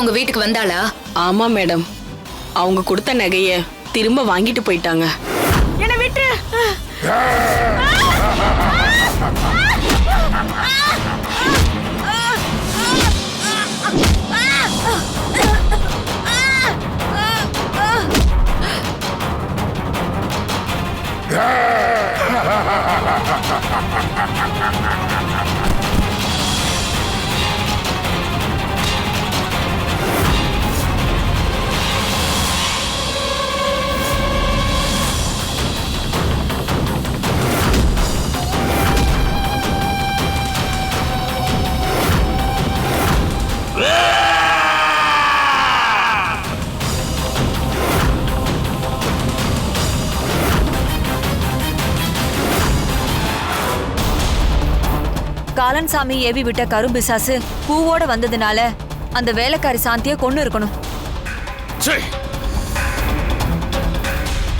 துர்கா உங்க வீட்டுக்கு வந்தாளா? ஆமா மேடம். அவங்க கொடுத்த நகைய திரும்ப வாங்கிட்டு போயிட்டாங்க. என்ன விட்டு காலன் சாமி ஏவி விட்ட கரும்பிசாசு பூவோட வந்ததுனால அந்த வேலைக்காரி சாந்திய கொன்னு இருக்கணும்!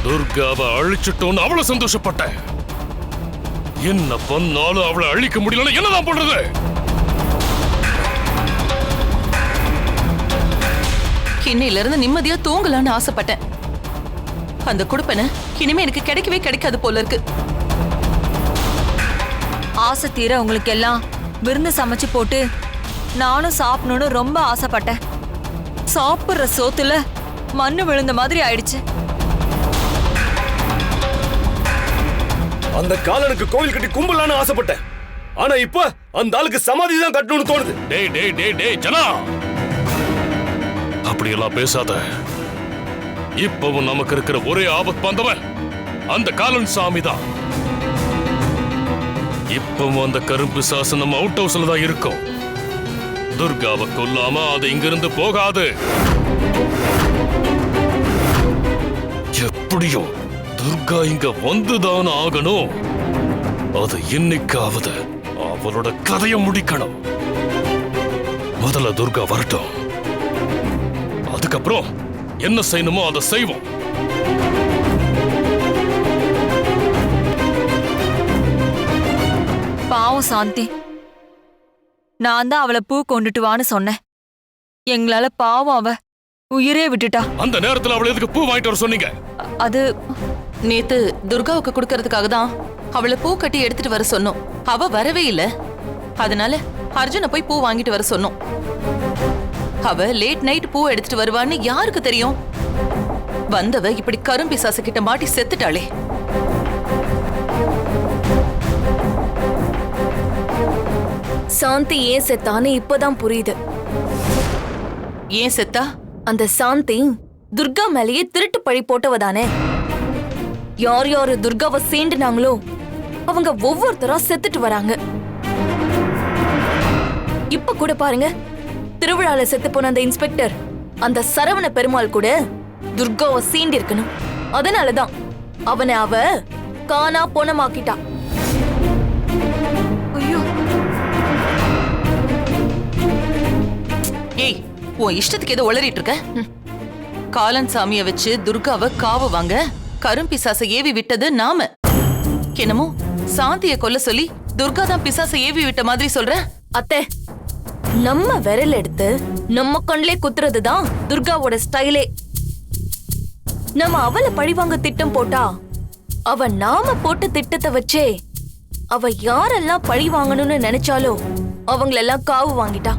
துர்காவை அழிச்சிட்டோன்னு அவ்வளவு சந்தோஷப்பட்டேன். என்ன பண்ணாலும் அவளை அழிக்க முடியலன்னா என்னதான் பண்றது? இன்னையில இருந்து நிம்மதியா தூங்கலாம்னு ஆசைப்பட்டேன். அந்த குடுப்பனை இனிமே எனக்கு கிடைக்கவே கிடைக்காது போல இருக்கு. ஆசை தீர உங்களுக்கு எல்லாம் விருந்து சமைச்சு போட்டு நானும் சாப்பிடணும்னு ரொம்ப ஆசைப்பட்டேன். சாப்பிடுற சோத்துல மண்ணு விழுந்த மாதிரி ஆயிடுச்சு. அந்த காலனுக்கு கோவில் கட்டி கும்பலான்னு ஆசைப்பட்டேன். ஆனா இப்ப அந்த ஆளுக்கு சமாதி தான் கட்டணும்னு தோணுது. டேய் டேய் டேய் டேய் ஜனா! அப்படியெல்லாம் பேசாத. இப்பவும் நமக்கு இருக்கிற ஒரே ஆபத் வந்தவன் அந்த காலன் சாமி தான் இப்பவும் அந்த கரும்பு சாசனம் நம்ம அவுட் ஹவுஸ்ல தான் இருக்கும். துர்காவை கொல்லாம அது இங்கிருந்து போகாது. எப்படியும் துர்கா இங்க வந்துதான் ஆகணும். அது இன்னைக்காவது அவளோட கதையை முடிக்கணும். முதல்ல துர்கா வரட்டும். அதுக்கப்புறம் என்ன செய்யணுமோ அதை செய்வோம். பாவம் சாந்தி. நான் தான் அவளை பூ கொண்டுட்டு வான்னு சொன்னேன். எங்களால பாவம் அவ உயிரே விட்டுட்டா. அந்த நேரத்துல அவளை எதுக்கு பூ வாங்கிட்டு வர சொன்னீங்க? அது நேத்து துர்காவுக்கு கொடுக்கறதுக்காக தான் அவளை பூ கட்டி எடுத்துட்டு வர சொன்னோம். அவ வரவே இல்ல. அதனால அர்ஜுனை போய் பூ வாங்கிட்டு வர சொன்னோம். அவ லேட் நைட் பூ எடுத்துட்டு வருவான்னு யாருக்கு தெரியும்? வந்தவ இப்படி கரும்பிசாசு கிட்ட மாட்டி செத்துட்டாளே. சாந்தி ஏன் செத்தான்னு இப்பதான் புரியுது. ஏன் செத்தா? அந்த சாந்தி துர்கா மேலேயே திருட்டு பழி போட்டவ தானே யார் யாரு துர்காவை சீண்டுனாங்களோ அவங்க ஒவ்வொருத்தரா செத்துட்டு வராங்க. இப்ப கூட பாருங்க திருவிழால செத்து போன அந்த இன்ஸ்பெக்டர் அந்த சரவண பெருமாள் கூட துர்காவை சீண்டி இருக்கணும் அதனாலதான் அவனை அவ காணா போனமாக்கிட்டா. உன் இஷ்டத்துக்கு ஏதோ உளறிட்டு இருக்க காலன் சாமிய வச்சு துர்காவை காவு வாங்க கரும்பிசாசை ஏவி விட்டது நாம. என்னமோ சாந்திய கொல்ல சொல்லி துர்கா தான் பிசாசை ஏவி விட்ட மாதிரி சொல்ற? அத்தை நம்ம விரல் எடுத்து நம்ம கண்ணிலே குத்துறது தான் துர்காவோட ஸ்டைலே. நம்ம அவளை பழிவாங்க திட்டம் போட்டா அவ நாம போட்ட திட்டத்தை வச்சே அவ யாரெல்லாம் பழி வாங்கணும்னு நினைச்சாலோ அவங்களெல்லாம் காவு வாங்கிட்டா.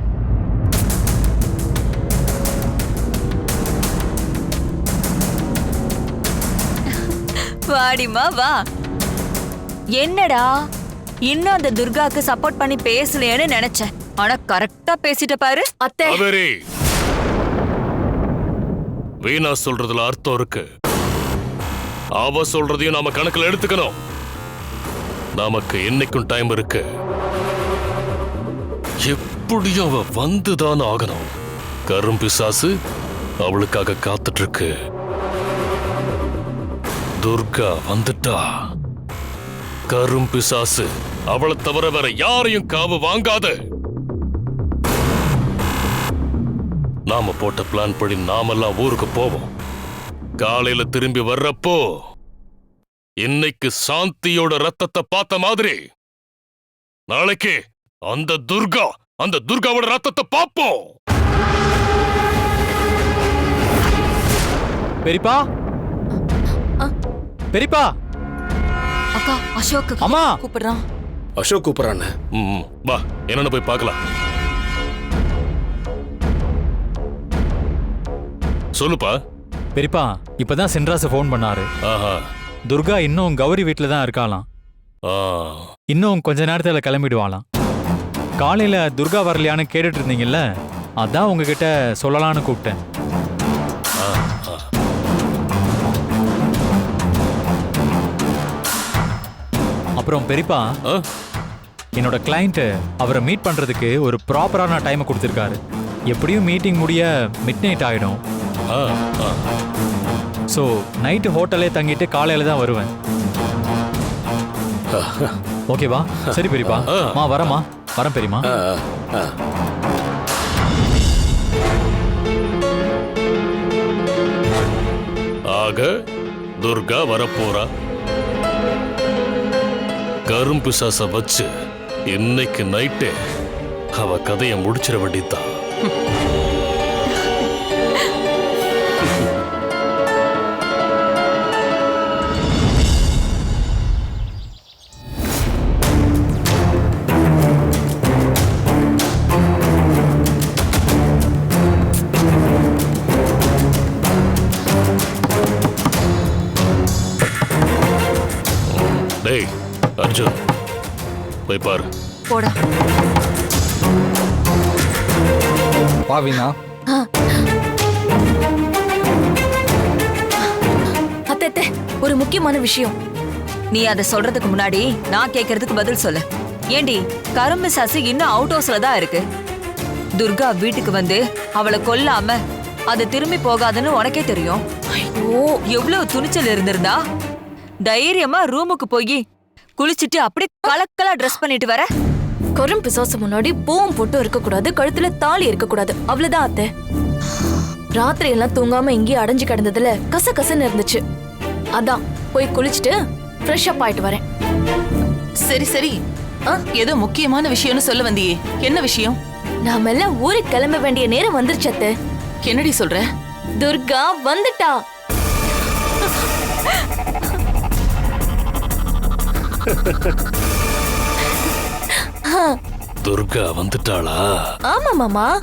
வாடிமா வா. என்னடா? இன்னும் அந்த துர்காக்கு சப்போர்ட் பண்ணி பேசலையேன்னு நினைச்சேன். ஆனா கரெக்டா பேசிட்ட பாரு. அத்தை. காவேரி. வீணா சொல்றதுல அர்த்தம் இருக்கு. அவ சொல்றதையும் நாம கணக்குல எடுத்துக்கணும். நமக்கு என்னைக்கும் டைம் இருக்கு. எப்படியும் அவ வந்துதான் ஆகணும். கரும்பிசாசு அவளுக்காக காத்துட்டு இருக்கு. துர்கா வந்துட்டா. கரும் பிசாசு அவளை தவிர வேற யாரையும் காவு வாங்காத. நாம போட்ட பிளான் படி நாமெல்லாம் ஊருக்கு போவோம். காலையில திரும்பி வர்றப்போ இன்னைக்கு சாந்தியோட ரத்தத்தை பார்த்த மாதிரி. நாளைக்கு அந்த துர்கா அந்த துர்காவோட ரத்தத்தை பார்ப்போம். பெரியப்பா பெரியப்பா! அக்கா அசோக் அம்மா! கூப்பிடுறான். அசோக் கூப்பிடறானே? ம், வா என்னன்னு போய் பார்க்கலாம். சொல்லுப்பா. பெரியப்பா இப்பதான் சென்ட்ராச ஃபோன் பண்ணாரு. ஆஹா. துர்கா இன்னும் கௌரி வீட்ல தான் இருக்காளாம். ஆ. இன்னும் கொஞ்ச நேரத்துல கிளம்பிடுவாளாம். காலையில துர்கா வரலையான்னு கேட்டுட்டு இருந்தீங்கல்ல அதான் உங்ககிட்ட சொல்லலாம்னு கூப்பிட்டேன். அப்புறம் பெரியப்பா? என்னோட கிளைண்ட் அவரை மீட் பண்றதுக்கு ஒரு ப்ராப்பரான டைமை கொடுத்துருக்காரு எப்படியும் மீட்டிங் முடிய மிட் நைட் ஆயிடும் ஆ, ஆ. ஸோ நைட்டு ஹோட்டலே தங்கிட்டு காலையில தான் வருவேன் ஓகேவா சரி பெரியப்பா. மா வரமா வரேன் பெரியமா. ஆக துர்கா வரப்போறா கரும்பு சாச வச்சு இன்னைக்கு நைட்டு அவ கதையை முடிச்சிட வேண்டியதான் டேய் அர்ஜுன் போய் பாரு. போடா. பாவினா? அத்தை அத்தை, ஒரு முக்கியமான விஷயம். நீ அதை சொல்றதுக்கு முன்னாடி நான் கேக்குறதுக்கு பதில் சொல்லு. ஏண்டி கரும்பு சாசு இன்னும் அவுட் ஹவுஸ்ல தான் இருக்கு. துர்கா வீட்டுக்கு வந்து அவளை கொல்லாம அது திரும்பி போகாதுன்னு உனக்கே தெரியும். ஐயோ. எவ்வளவு துணிச்சல் இருந்திருந்தா? தைரியமா ரூமுக்கு போய் குளிச்சிட்டு அப்படியே கலக்கலா ட்ரெஸ் பண்ணிட்டு வர. கரும் பிசாசு முன்னாடி பூவும் போட்டும் இருக்கக்கூடாது கழுத்துல தாலி இருக்கக்கூடாது. அவ்வளவுதான் அத்தை. ராத்திரி எல்லாம் தூங்காம இங்கேயே அடைஞ்சு கிடந்ததுல கச கசன்னு இருந்துச்சு. அதான் போய் குளிச்சுட்டு ஃப்ரெஷ் அப் ஆயிட்டு வரேன். சரி சரி. ஆ, ஏதோ முக்கியமான விஷயம்னு சொல்ல வந்தியே. என்ன விஷயம்? நாம எல்லாம் ஊருக்கு கிளம்ப வேண்டிய நேரம் வந்துருச்சு அத்தை. என்னடி சொல்ற? துர்கா வந்துட்டா. துர்கா வந்துட்டாளா? ஆமா மாமா.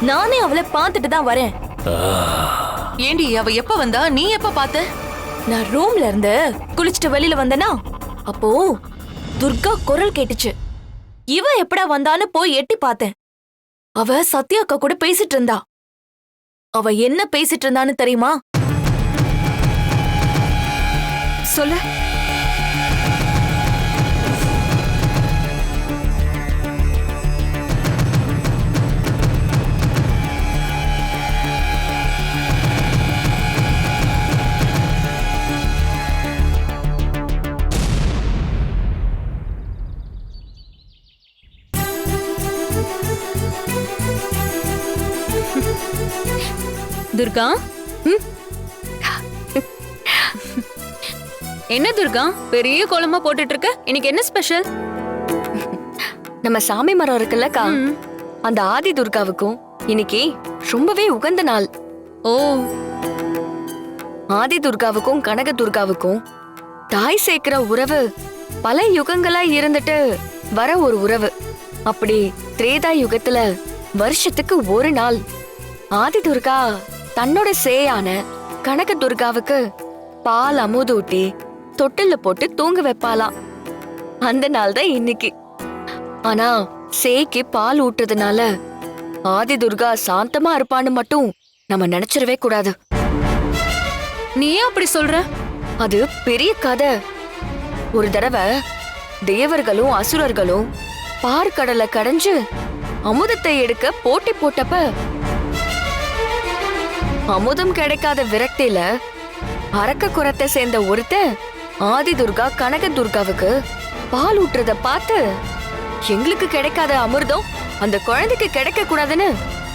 நானே அவளை பார்த்துட்டு தான் வரேன். ஏண்டி அவ எப்ப வந்தா? நீ எப்ப பார்த்த? நான் ரூம்ல இருந்து குளிச்சுட்டு வெளியில வந்தனா? அப்போ துர்கா குரல் கேட்டுச்சு. இவ எப்படா வந்தான்னு போய் எட்டி பார்த்தேன். அவ சத்யா அக்கா கூட பேசிட்டு இருந்தா. அவ என்ன பேசிட்டு இருந்தான்னு தெரியுமா? சொல்லு. துர்கா? என்ன துர்கா? பெரிய கோலமா போட்டுட்டு இருக்க இன்னைக்கு என்ன ஸ்பெஷல்? நம்ம சாமி மரம் இருக்குல்லக்கா அந்த ஆதி துர்காவுக்கும் இன்னைக்கு ரொம்பவே உகந்த நாள். ஓ. ஆதி துர்காவுக்கும் கனக துர்காவுக்கும் தாய் சேர்க்கிற உறவு பல யுகங்களா இருந்துட்டு வர ஒரு உறவு. அப்படி திரேதா யுகத்துல வருஷத்துக்கு ஒரு நாள். ஆதி துர்கா தன்னோட சேயான கனக துர்காவுக்கு பால் அமுதூட்டி தொட்டில்ல போட்டு தூங்க வைப்பாளாம். அந்த நாள் தான் இன்னைக்கு. ஆனா சேய்க்கு பால் ஊட்டுறதுனால ஆதி துர்கா சாந்தமா இருப்பான்னு மட்டும் நம்ம நினைச்சிடவே கூடாது. நீ ஏன் அப்படி சொல்ற? அது பெரிய கதை. ஒரு தடவை தேவர்களும் அசுரர்களும் பார்க்கடலை கடைஞ்சு அமுதத்தை எடுக்க போட்டி போட்டப்ப அமுதம் கிடைக்காத விரக்தியில அரக்க குரத்தை சேர்ந்த ஒருத்தன் ஆதி துர்கா கனக துர்காவுக்கு பால் ஊட்டுறத பார்த்து எங்களுக்கு கிடைக்காத அமிர்தம் அந்த குழந்தைக்கு கிடைக்க கூடாதுன்னு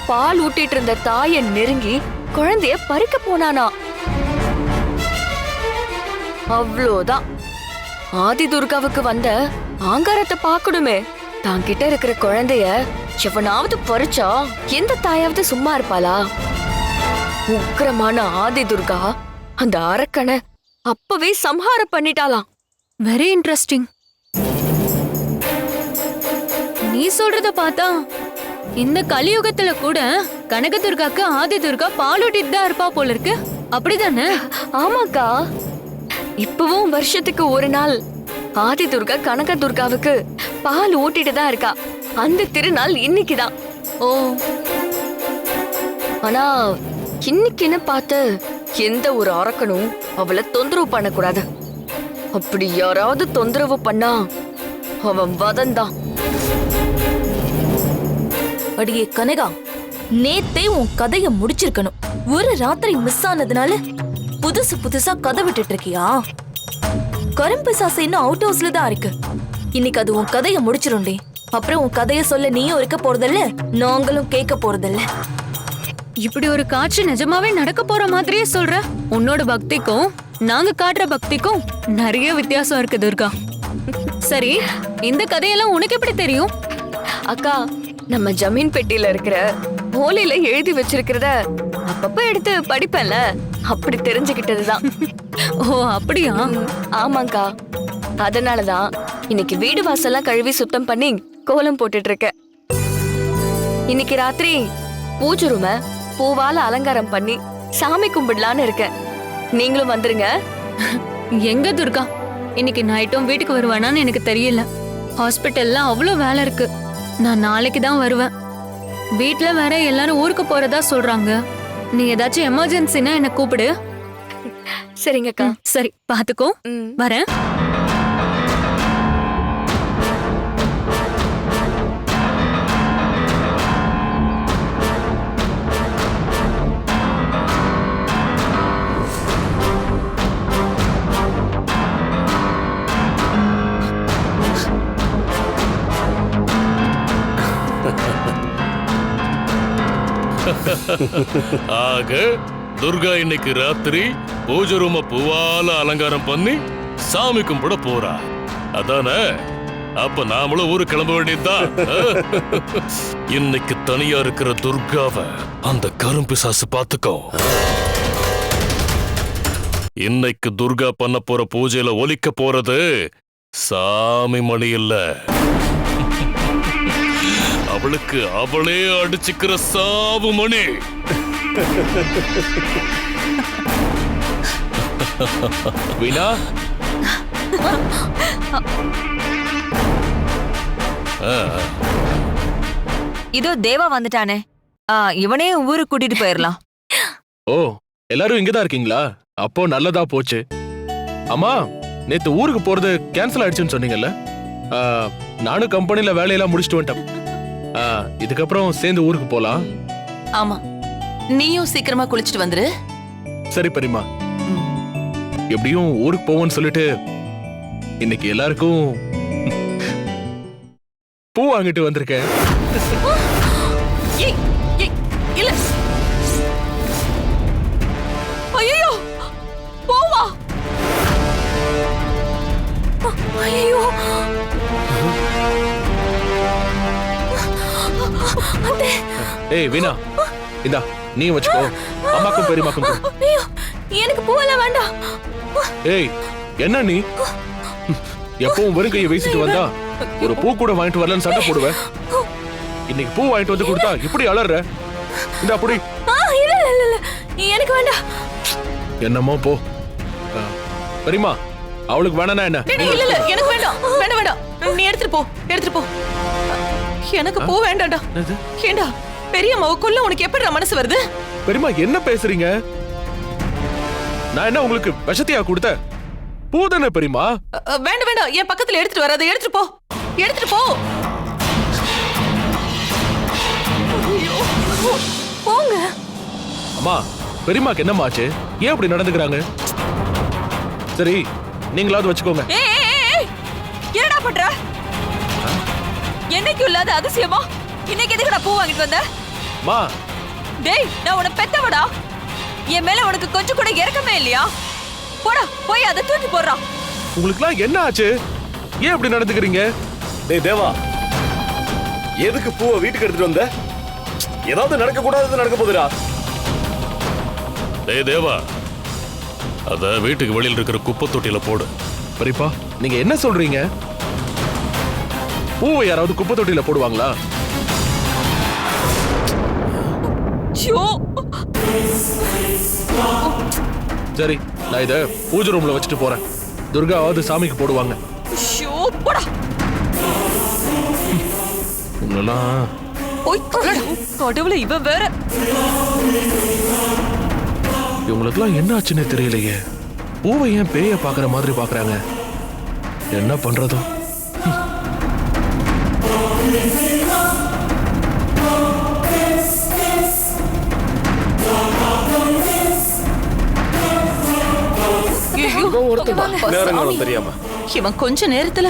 பால் ஊட்டிட்டு இருந்த தாயை நெருங்கி குழந்தைய பறிக்க போனானா? அவ்வளோதான் ஆதி துர்காவுக்கு வந்த ஆங்காரத்தை பார்க்கணுமே. தான் கிட்ட இருக்கிற குழந்தைய எவனாவது பறிச்சா எந்த தாயாவது சும்மா இருப்பாளா? உக்கிரமான ஆதி துர்கா அந்த அரக்கனை அப்பவே சம்ஹாரம் பண்ணிட்டாளாம். வெரி இன்ட்ரெஸ்டிங் நீ சொல்றத பார்த்தா இந்த கலியுகத்துல கூட கனகதுர்காக்கு ஆதி துர்கா பாலூட்டிட்டு தான் இருப்பா போல இருக்கு. அப்படிதானே? ஆமாக்கா. இப்பவும் வருஷத்துக்கு ஒரு நாள் ஆதி துர்கா கனக துர்காவுக்கு பால் ஊட்டிட்டு தான் இருக்கா. அந்த திருநாள் இன்னைக்குதான். ஓ. ஆனா இன்னைக்குன்னு பார்த்து எந்த ஒரு அரக்கனும் அவளை தொந்தரவு பண்ணக்கூடாது. அப்படி யாராவது தொந்தரவு பண்ணா அவன் வதந்தான். அடியே கனகா நேத்தே உன் கதைய முடிச்சிருக்கணும். ஒரு ராத்திரி மிஸ் ஆனதுனால புதுசு புதுசா கதை விட்டுட்டு இருக்கியா கரும்பு சாசை இன்னும் அவுட் ஹவுஸ்ல தான் இருக்கு. இன்னைக்கு அது உன் கதைய முடிச்சிரும்டி. அப்புறம் உன் கதைய சொல்ல நீயும் இருக்க போறதில்ல நாங்களும் கேட்க போறதில்ல. இப்படி ஒரு காட்சி நிஜமாவே நடக்க போற மாதிரியே சொல்ற. உன்னோட பக்திக்கும் நாங்க காட்டுற பக்திக்கும் நிறைய வித்தியாசம் இருக்கு துர்கா. சரி இந்த கதையெல்லாம் உனக்கு எப்படி தெரியும்? அக்கா நம்ம ஜமீன் பெட்டியில இருக்கிற ஓலையில எழுதி வச்சிருக்கிறத அப்பப்ப எடுத்து படிப்பேன்ல. அப்படி தெரிஞ்சுக்கிட்டதுதான். ஓ அப்படியா? ஆமாக்கா அதனாலதான் இன்னைக்கு வீடு வாசல்லாம் கழுவி சுத்தம் பண்ணி கோலம் போட்டுட்டு இருக்கேன். இன்னைக்கு ராத்திரி பூஜை ரூம பூவால அலங்காரம் பண்ணி சாமி கும்பிடலான்னு இருக்கேன். நீங்களும் வந்துருங்க. எங்க துர்கா? இன்னைக்கு நைட்டும் வீட்டுக்கு வருவானான்னு எனக்கு தெரியல. ஹாஸ்பிட்டல்ல அவ்வளோ வேலை இருக்கு. நான் நாளைக்கு தான் வருவேன். வீட்ல வேற எல்லாரும் ஊருக்கு போறதா சொல்றாங்க. நீ ஏதாச்சும் எமர்ஜென்சினா என்ன கூப்பிடு. சரிங்கக்கா. சரி பாத்துக்கோ. ம். வரேன். ஆக துர்கா இன்னைக்கு ராத்திரி பூஜை ரூம பூவால அலங்காரம் பண்ணி சாமி கும்பிட போறா. அதானே? அப்ப நாமளும் ஊரு கிளம்ப வேண்டியதுதான் இன்னைக்கு தனியா இருக்கிற துர்காவ அந்த கரும்பு சாசு பாத்துக்கோ இன்னைக்கு துர்கா பண்ண போற பூஜையில ஒலிக்க போறது சாமி மணி இல்லை. அவளுக்கு அவளே அடிச்சுக்கிற சாவு மணி. வீணா? இதோ தேவா வந்துட்டானே. இவனே ஊருக்கு கூட்டிட்டு போயிடலாம் ஓ எல்லாரும் இங்கதான் இருக்கீங்களா? அப்போ நல்லதா போச்சு. அம்மா நேத்து ஊருக்கு போறது கேன்சல் ஆயிடுச்சுன்னு சொன்னீங்கல்ல? நானும் கம்பெனில வேலையெல்லாம் முடிச்சுட்டு வந்துட்டேன். இதுக்கப்புறம் சேர்ந்து ஊருக்கு போலாம். ஆமா. நீயும் சீக்கிரமா குளிச்சிட்டு வந்துரு. சரி பெரியம்மா எப்படியும் ஊருக்கு போவோம்னு சொல்லிட்டு இன்னைக்கு எல்லாருக்கும் பூ வாங்கிட்டு வந்திருக்கேன். ஏய் வீணா. இந்தா நீ வச்சுக்கோ. அம்மாக்கும். ஐயோ எனக்கு பூவெல்லாம் வேண்டாம். ஏய் என்ன நீ? எப்பவும் வெறும் கையை வீசிட்டு வந்தா ஒரு பூ கூட வாங்கிட்டு வரலன்னு சண்டை போடுவேன் இன்னைக்கு பூ வாங்கிட்டு வந்து கொடுத்தா இப்படி அலற? இந்த அப்படி எனக்கு வேண்டாம். என்னமோ போ. ஆ, பெரியம்மா அவளுக்கு வேணானா என்ன? இல்ல இல்ல எனக்கு வேண்டாம். வேண்டாம் வேண்டாம். நீ எடுத்துட்டு போ எடுத்துட்டு போ. எனக்கு பூ வேண்டாம்டா? ஏண்டா பெரியம்மாவை கொல்ல உனக்கு எப்படிடா மனசு வருது? பெரியம்மா என்ன பேசுறீங்க? நான் என்ன உங்களுக்கு விஷத்தையா கொடுத்த பூ தானே பெரியம்மா? வேண்டாம் வேண்டாம். என் பக்கத்துல எடுத்துட்டு வர அதை எடுத்துட்டு போ. எடுத்துட்டு போ. போங்க. அம்மா பெரியம்மாக்கு என்னம்மாச்சு ஏன் அப்படி நடந்துக்கிறாங்க? சரி நீங்களாவது வச்சுக்கோங்க. ஏய், ஏய், ஏய், என்னடா பண்ற? என்னைக்கும் இல்லாத அதிசயமா? இன்னைக்கு எதுக்குடா பூ வாங்கிட்டு வந்த மா. டேய் நான் உன்னை பெத்தவடா என் மேல உனக்கு கொஞ்சம் கூட இறக்கமே இல்லையா? போடா போய் அதை தூக்கி போடுறான் உங்களுக்குலாம் என்ன ஆச்சு? ஏன் இப்படி நடந்துக்கிறீங்க? டேய் தேவா. எதுக்கு பூவை வீட்டுக்கு எடுத்துட்டு வந்த? ஏதாவது நடக்க கூடாதது நடக்க போகுதுடா. டேய் தேவா. அத வீட்டுக்கு வெளியில இருக்கிற குப்பை தொட்டியில போடு. பெரியப்பா நீங்க என்ன சொல்றீங்க? பூவை யாராவது குப்பை தொட்டியில போடுவாங்களா சரி நான் இத பூஜை ரூம்ல வச்சுட்டு போறேன். துர்காவாவது சாமிக்கு போடுவாங்க. கடவுளே இவன் வேற. இவங்களுக்குலாம் என்ன ஆச்சுன்னே தெரியலையே. பூவை ஏன் பேய பாக்குற மாதிரி பாக்குறாங்க என்ன பண்றதோ தெரியாம. இவன் கொஞ்ச நேரத்துல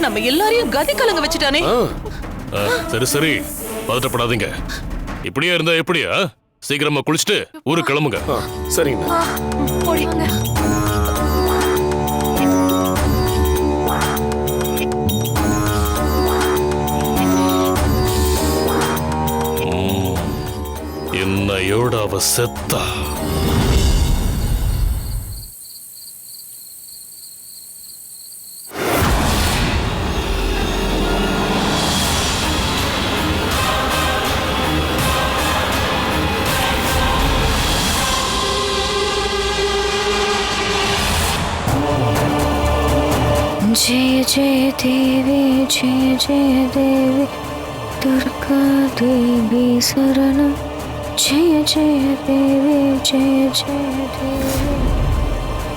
நம்ம எல்லாரையும் கதி கலங்க வச்சுட்டானே. சரி சரி. பதட்டப்படாதீங்க. இப்படியே இருந்தா எப்படியா? சீக்கிரமா குளிச்சுட்டு ஊருக்கு கிளம்புங்க. ஆ, சரிங்கண்ணா என்னையோட அவ செத்தா जय जय देवी जय जय देवी दुर्गा देवी शरणं जय जय देवी, जय जय देवी।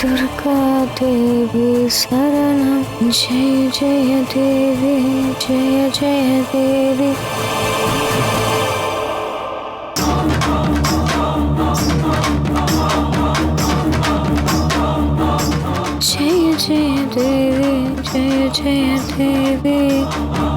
दुर्गा देवी शरणं, जय जय देवी, जय जय देवी। जय जय देवी, जय जय देवी।